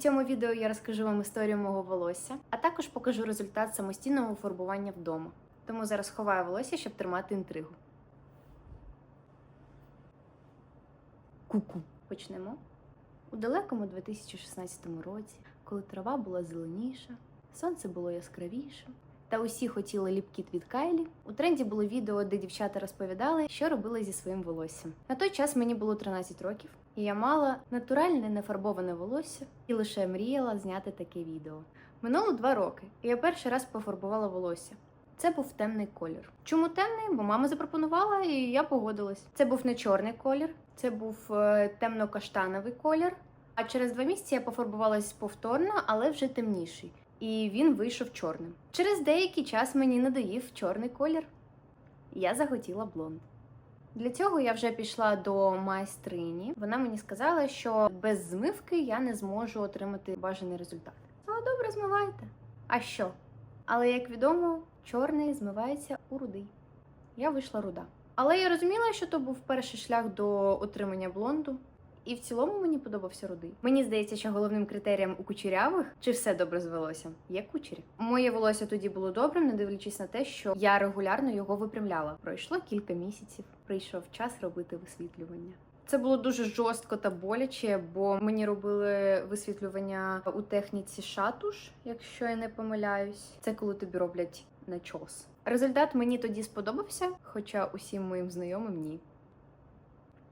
цьому відео я розкажу вам історію мого волосся, а також покажу результат самостійного фарбування вдома. Тому зараз ховаю волосся, щоб тримати інтригу. Ку-ку. Почнемо. У далекому 2016 році, коли трава була зеленіша, сонце було яскравіше, та усі хотіли ліпкіт від Кайлі, у тренді було відео, де дівчата розповідали, що робили зі своїм волоссям. На той час мені було 13 років, і я мала натуральне нефарбоване волосся і лише мріяла зняти таке відео. Минуло два роки, і я перший раз пофарбувала волосся. Це був темний колір. Чому темний? Бо мама запропонувала, і я погодилась. Це був не чорний колір, це був е, темно-каштановий колір. А через два місяці я пофарбувалась повторно, але вже темніший. І він вийшов чорним. Через деякий час мені надоїв чорний колір. Я захотіла блонд. Для цього я вже пішла до майстрині. Вона мені сказала, що без змивки я не зможу отримати бажаний результат. Ну, добре, змивайте. А що? Але як відомо, чорний змивається у рудий. Я вийшла руда. Але я розуміла, що то був перший шлях до отримання блонду. І в цілому мені подобався рудий. Мені здається, що головним критерієм у кучерявих, чи все добре з волоссям, є кучері. Моє волосся тоді було добрим, не дивлячись на те, що я регулярно його випрямляла. Пройшло кілька місяців. Прийшов час робити висвітлювання. Це було дуже жорстко та боляче, бо мені робили висвітлювання у техніці шатуш, якщо я не помиляюсь. Це коли тобі роблять начос. Результат мені тоді сподобався, хоча усім моїм знайомим ні.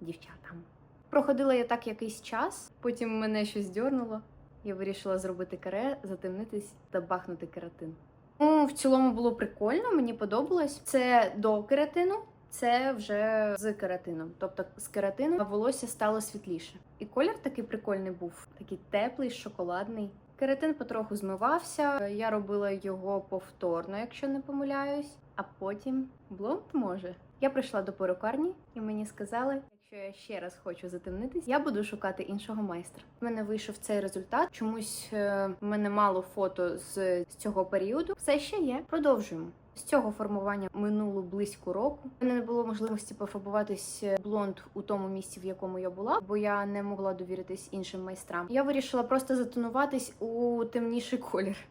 Дівчатам. Проходила я так якийсь час, потім мене щось дьорнуло. Я вирішила зробити каре, затемнитись та бахнути кератин. Ну, в цілому було прикольно, мені подобалось. Це до кератину, це вже з кератином. Тобто з кератином волосся стало світліше. І колір такий прикольний був, такий теплий, шоколадний. Кератин потроху змивався. Я робила його повторно, якщо не помиляюсь. А потім блонд може. Я прийшла до перукарні, і мені сказали, якщо я ще раз хочу затемнитись, я буду шукати іншого майстра. У мене вийшов цей результат. Чомусь е, в мене мало фото з, з цього періоду. Все ще є. Продовжуємо. З цього формування минуло близько року. У мене не було можливості пофарбуватись блонд у тому місці, в якому я була, бо я не могла довіритись іншим майстрам. Я вирішила просто затонуватись у темніший колір.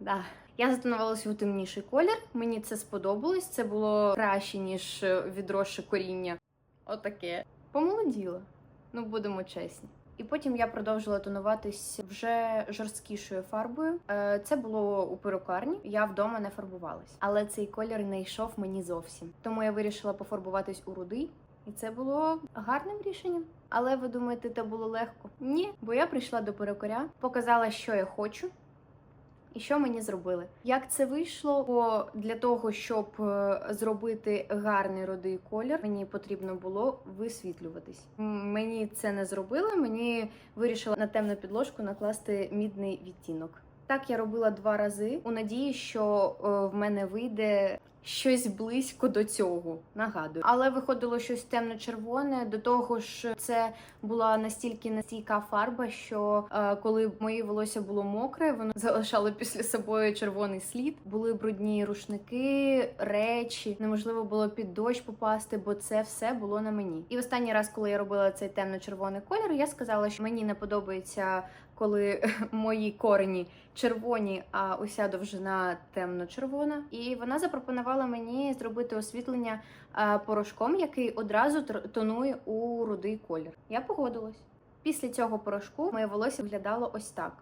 Да. Я затонувалася у темніший колір. Мені це сподобалось. Це було краще ніж відросше коріння. Отаке. Помолоділа. Ну будемо чесні. І потім я продовжила тонуватись вже жорсткішою фарбою. Е, Це було у перукарні. Я вдома не фарбувалась, але цей колір не йшов мені зовсім. Тому я вирішила пофарбуватись у рудий, і це було гарним рішенням. Але ви думаєте, це було легко? Ні, бо я прийшла до перукаря, показала, що я хочу. І що мені зробили? Як це вийшло? Бо для того, щоб е, зробити гарний рудий колір, мені потрібно було висвітлюватись. Мені це не зробили. Мені вирішила на темну підложку накласти мідний відтінок. Так я робила два рази у надії, що е, в мене вийде щось близько до цього. Нагадую, але виходило щось темно-червоне. До того ж, це була настільки нестійка фарба, що е, коли моє волосся було мокре, воно залишало після собою червоний слід. Були брудні рушники, речі. Неможливо було під дощ попасти, бо це все було на мені. І останній раз, коли я робила цей темно-червоний колір, я сказала, що мені не подобається. Коли мої корені червоні, а уся довжина темно-червона, і вона запропонувала мені зробити освітлення е, порошком, який одразу тонує у рудий колір. Я погодилась. Після цього порошку моє волосся виглядало ось так.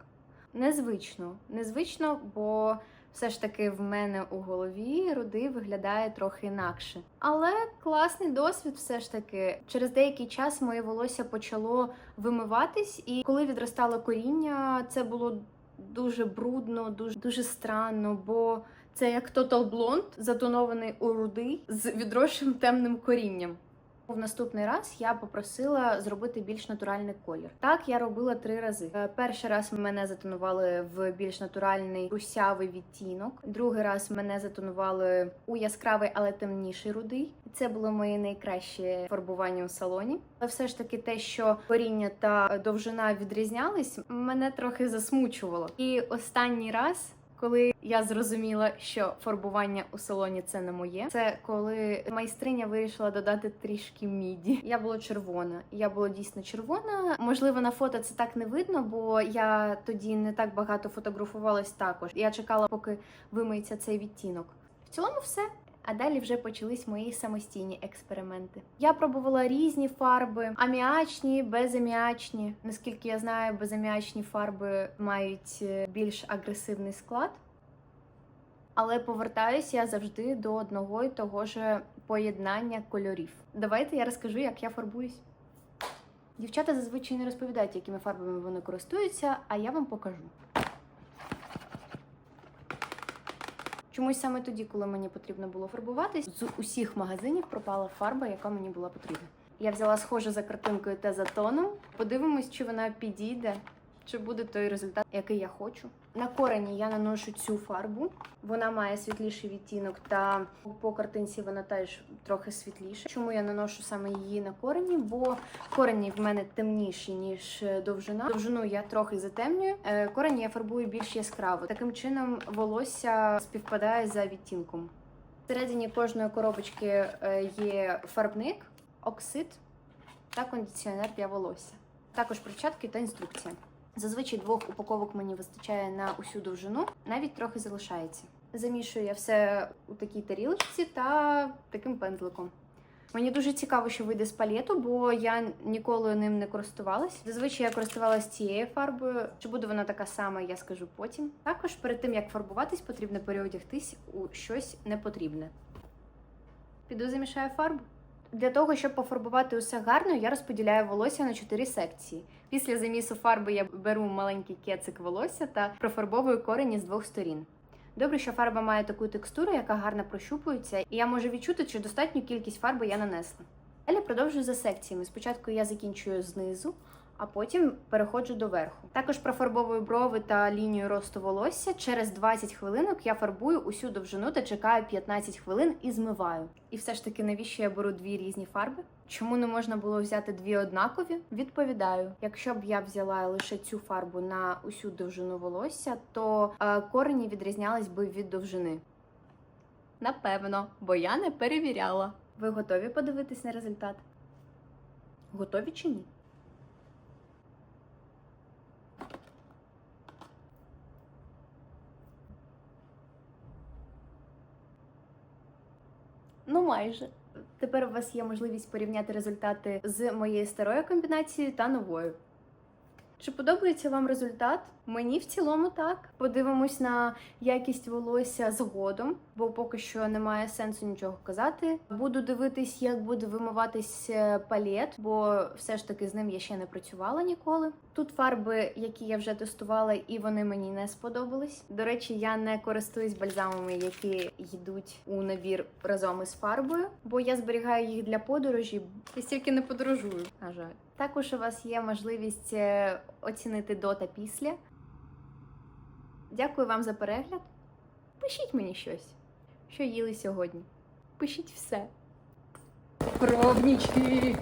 Незвично, незвично, бо все ж таки в мене у голові рудий виглядає трохи інакше. Але класний досвід, все ж таки. Через деякий час моє волосся почало вимиватись, і коли відростало коріння, це було дуже брудно, дуже дуже странно, бо це як Total Blonde, затонований у рудий з відросшим темним корінням. В наступний раз я попросила зробити більш натуральний колір. Так я робила три рази. Е, Перший раз мене затонували в більш натуральний русявий відтінок. Другий раз мене затонували у яскравий, але темніший рудий. Це було моє найкраще фарбування у салоні. Але все ж таки, те, що коріння та довжина відрізнялись, мене трохи засмучувало. І останній раз Коли я зрозуміла, що фарбування у салоні це не моє, це коли майстриня вирішила додати трішки міді. Я була червона. Я була дійсно червона. Можливо, на фото це так не видно, бо я тоді не так багато фотографувалась також. Я чекала, поки вимиється цей відтінок. В цілому, все. А далі вже почались мої самостійні експерименти. Я пробувала різні фарби: аміачні, безаміачні. Наскільки я знаю, безаміачні фарби мають е, більш агресивний склад. Але повертаюсь я завжди до одного і того ж поєднання кольорів. Давайте я розкажу, як я фарбуюсь. Дівчата зазвичай не розповідають, якими фарбами вони користуються, а я вам покажу. Чомусь саме тоді, коли мені потрібно було фарбуватись, з усіх магазинів пропала фарба, яка мені була потрібна. Я взяла схоже за картинкою та за тоном. Подивимось, чи вона підійде, чи буде той результат, який я хочу. На корені я наношу цю фарбу. Вона має світліший відтінок, та по картинці вона теж трохи світліша. Чому я наношу саме її на корені? Бо корені в мене темніші, ніж е, довжина. Довжину я трохи затемнюю. Е, Корені я фарбую більш яскраво. Таким чином волосся співпадає за відтінком. Всередині кожної коробочки е, є фарбник, оксид та кондиціонер для волосся. Також перчатки та інструкція. Зазвичай двох упаковок мені вистачає на усю довжину, навіть трохи залишається. Замішую я все у такій тарілочці та таким пензликом. Мені дуже цікаво, що вийде з палету, бо я ніколи ним не користувалась. Зазвичай я користувалась цією фарбою. Чи буде вона така сама, я скажу потім. Також перед тим як фарбуватись, потрібно переодягтись у щось непотрібне. Піду замішаю фарбу. Для того, щоб пофарбувати усе гарно, я розподіляю волосся на чотири секції. Після замісу фарби я беру маленький кецик волосся та профарбовую корені з двох сторін. Добре, що фарба має таку текстуру, яка гарно прощупується, і я можу відчути, чи достатню кількість фарби я нанесла. Далі продовжую за секціями. Спочатку я закінчую знизу, а потім переходжу до верху. Також профарбовую брови та лінію росту волосся. Через 20 хвилинок я фарбую усю довжину та чекаю 15 хвилин і змиваю. І все ж таки, навіщо я беру дві різні фарби? Чому не можна було взяти дві однакові? Відповідаю, якщо б я взяла лише цю фарбу на усю довжину волосся, то е, корені відрізнялись би від довжини. Напевно, бо я не перевіряла. Ви готові подивитись на результат? Готові чи ні? Ну, майже. Тепер у вас є можливість порівняти результати з моєю старою комбінацією та новою. Чи подобається вам результат? Мені в цілому так. Подивимось на якість волосся згодом, бо поки що немає сенсу нічого казати. Буду дивитись, як буде вимиватись е, палет, бо все ж таки з ним я ще не працювала ніколи. Тут фарби, які я вже тестувала, і вони мені не сподобались. До речі, я не користуюсь бальзамами, які йдуть у набір разом із фарбою, бо я зберігаю їх для подорожі. Я стільки не подорожую. На жаль. Також у вас є можливість е, оцінити до та після. Дякую вам за перегляд. Пишіть мені щось, що їли сьогодні. Пишіть все. Пробнічки!